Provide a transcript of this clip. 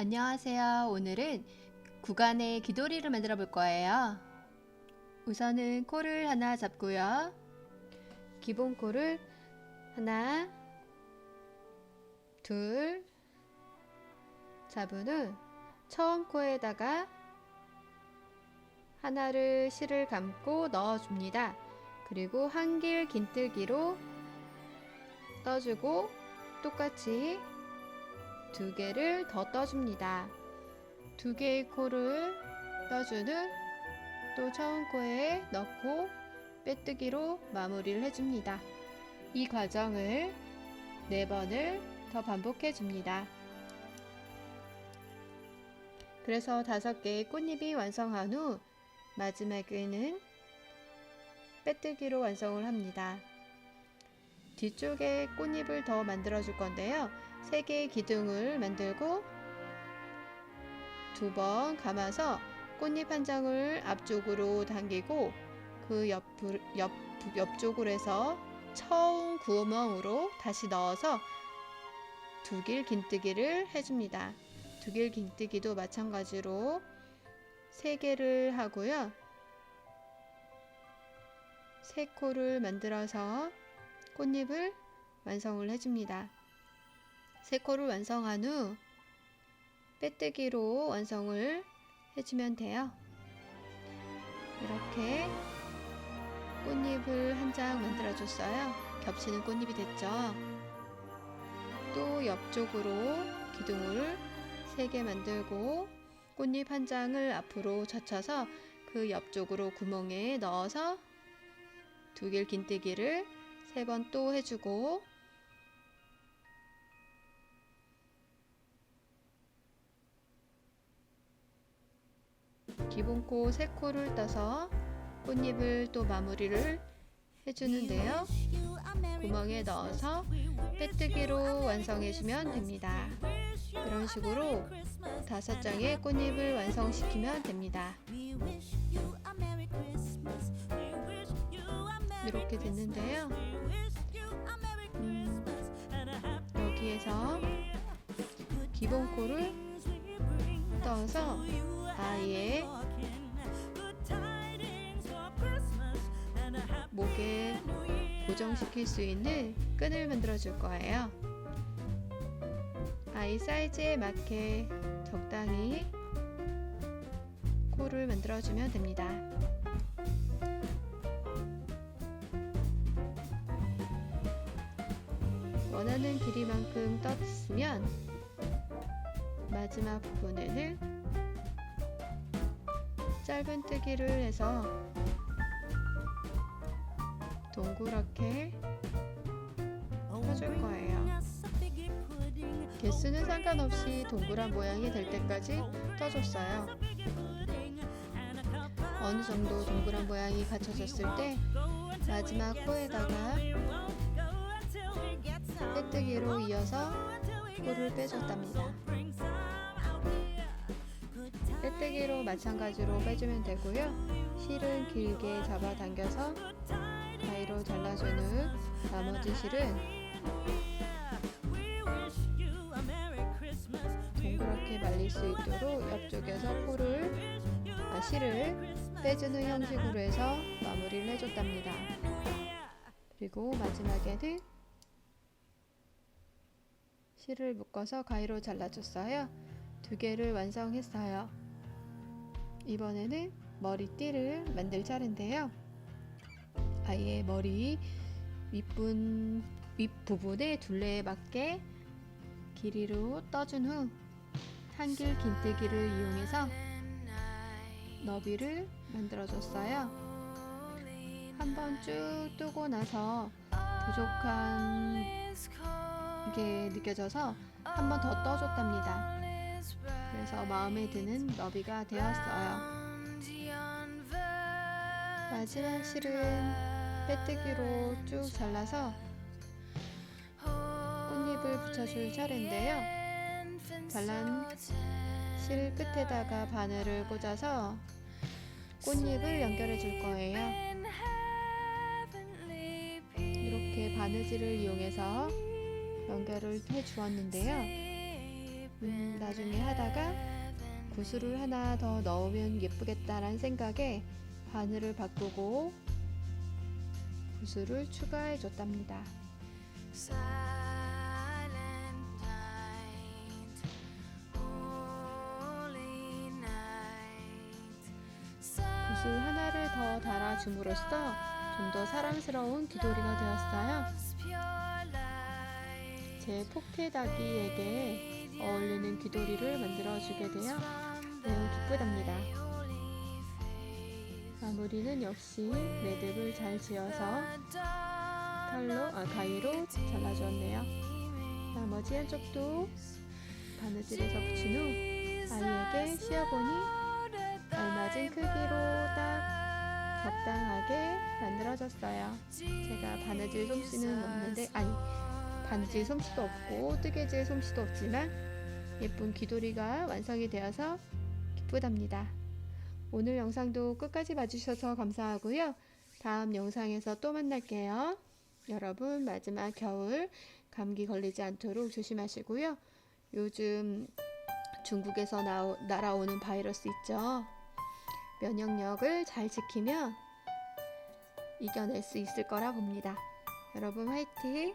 안녕하세요. 오늘은 구간의 기도리를 만들어 볼 거예요. 우선은 코를 하나 잡고요. 기본 코를 하나, 둘, 잡은 후 처음 코에다가 하나를 실을 감고 넣어줍니다. 그리고 한길 긴뜨기로 떠주고 똑같이 두 개를 더 떠줍니다. 두 개의 코를 후또 처음 코에 넣고 빼뜨기로 마무리를 해줍니다. 이 과정을 네 번을 더 반복해 줍니다. 그래서 다섯 개의 꽃잎이 완성한 후 마지막에는 빼뜨기로 완성을 합니다. 뒤쪽에 꽃잎을 더 만들어 줄 건데요. 세 개의 기둥을 만들고 두 번 감아서 꽃잎 한 장을 앞쪽으로 당기고 그 옆, 옆, 옆쪽으로 해서 처음 구멍으로 다시 넣어서 두 길 긴뜨기를 해줍니다. 두 길 긴뜨기도 마찬가지로 세 개를 하고요. 세 코를 만들어서 꽃잎을 완성을 해줍니다. 세 코를 완성한 후 빼뜨기로 완성을 해주면 돼요. 이렇게 꽃잎을 한 장 만들어 줬어요. 겹치는 꽃잎이 됐죠. 또 옆쪽으로 기둥을 세 개 만들고 꽃잎 한 장을 앞으로 젖혀서 그 옆쪽으로 구멍에 넣어서 두 길 긴뜨기를 세 번 또 해주고 기본코 세 코를 떠서 꽃잎을 또 마무리를 해주는데요. 구멍에 넣어서 빼뜨기로 완성해주면 됩니다. 그런 식으로 다섯 장의 꽃잎을 완성시키면 됩니다. 이렇게 됐는데요. 음, 여기에서 기본 코를 떠서 아예 목에 고정시킬 수 있는 끈을 만들어 줄 거예요. 아이 사이즈에 맞게 적당히 코를 만들어 주면 됩니다. 원하는 길이만큼 떴으면 마지막 부분에는 짧은 뜨기를 해서 동그랗게 떠줄 거예요. 개수는 상관없이 동그란 모양이 될 때까지 떠줬어요. 어느 정도 동그란 모양이 갖춰졌을 때 마지막 코에다가 빼뜨기로 이어서 코를 빼줬답니다. 빼뜨기로 마찬가지로 빼주면 되고요. 실은 길게 잡아당겨서 가위로 잘라준 후 나머지 실은 동그랗게 말릴 수 있도록 옆쪽에서 코를 아, 실을 빼주는 형식으로 해서 마무리를 해줬답니다. 그리고 마지막에는 실을 묶어서 가위로 잘라줬어요. 두 개를 완성했어요. 이번에는 머리띠를 만들 차례인데요. 아이의 머리 윗분, 윗부분의 둘레에 맞게 길이로 떠준 후 한길 긴뜨기를 이용해서 너비를 만들어줬어요. 한번 쭉 뜨고 나서 부족한 게 느껴져서 한 번 더 떠줬답니다. 그래서 마음에 드는 너비가 되었어요. 마지막 실은 빼뜨기로 쭉 잘라서 꽃잎을 붙여줄 차례인데요. 잘란 실 끝에다가 바늘을 꽂아서 꽃잎을 연결해 줄 거예요. 이렇게 바느질을 이용해서 연결을 해 주었는데요. 음, 나중에 하다가 구슬을 하나 더 넣으면 예쁘겠다라는 생각에 바늘을 바꾸고 구슬을 추가해 줬답니다. 구슬 하나를 더 달아줌으로써 좀 더 사랑스러운 귀돌이가 되었어요. 제 폭태닭이에게 어울리는 귀돌이를 만들어주게 되어 매우 기쁘답니다. 마무리는 역시 매듭을 잘 지어서 칼로, 아, 가위로 잘라주었네요. 나머지 한쪽도 바느질해서 붙인 후 아이에게 씌워보니 알맞은 크기로 딱 적당하게 만들어졌어요. 제가 바느질 솜씨는 없는데, 아니, 바느질 솜씨도 없고 뜨개질 솜씨도 없지만 예쁜 귀돌이가 완성이 되어서 기쁘답니다. 오늘 영상도 끝까지 봐주셔서 감사하고요. 다음 영상에서 또 만날게요. 여러분 마지막 겨울 감기 걸리지 않도록 조심하시고요. 요즘 중국에서 나오, 날아오는 바이러스 있죠. 면역력을 잘 지키면 이겨낼 수 있을 거라 봅니다. 여러분 화이팅!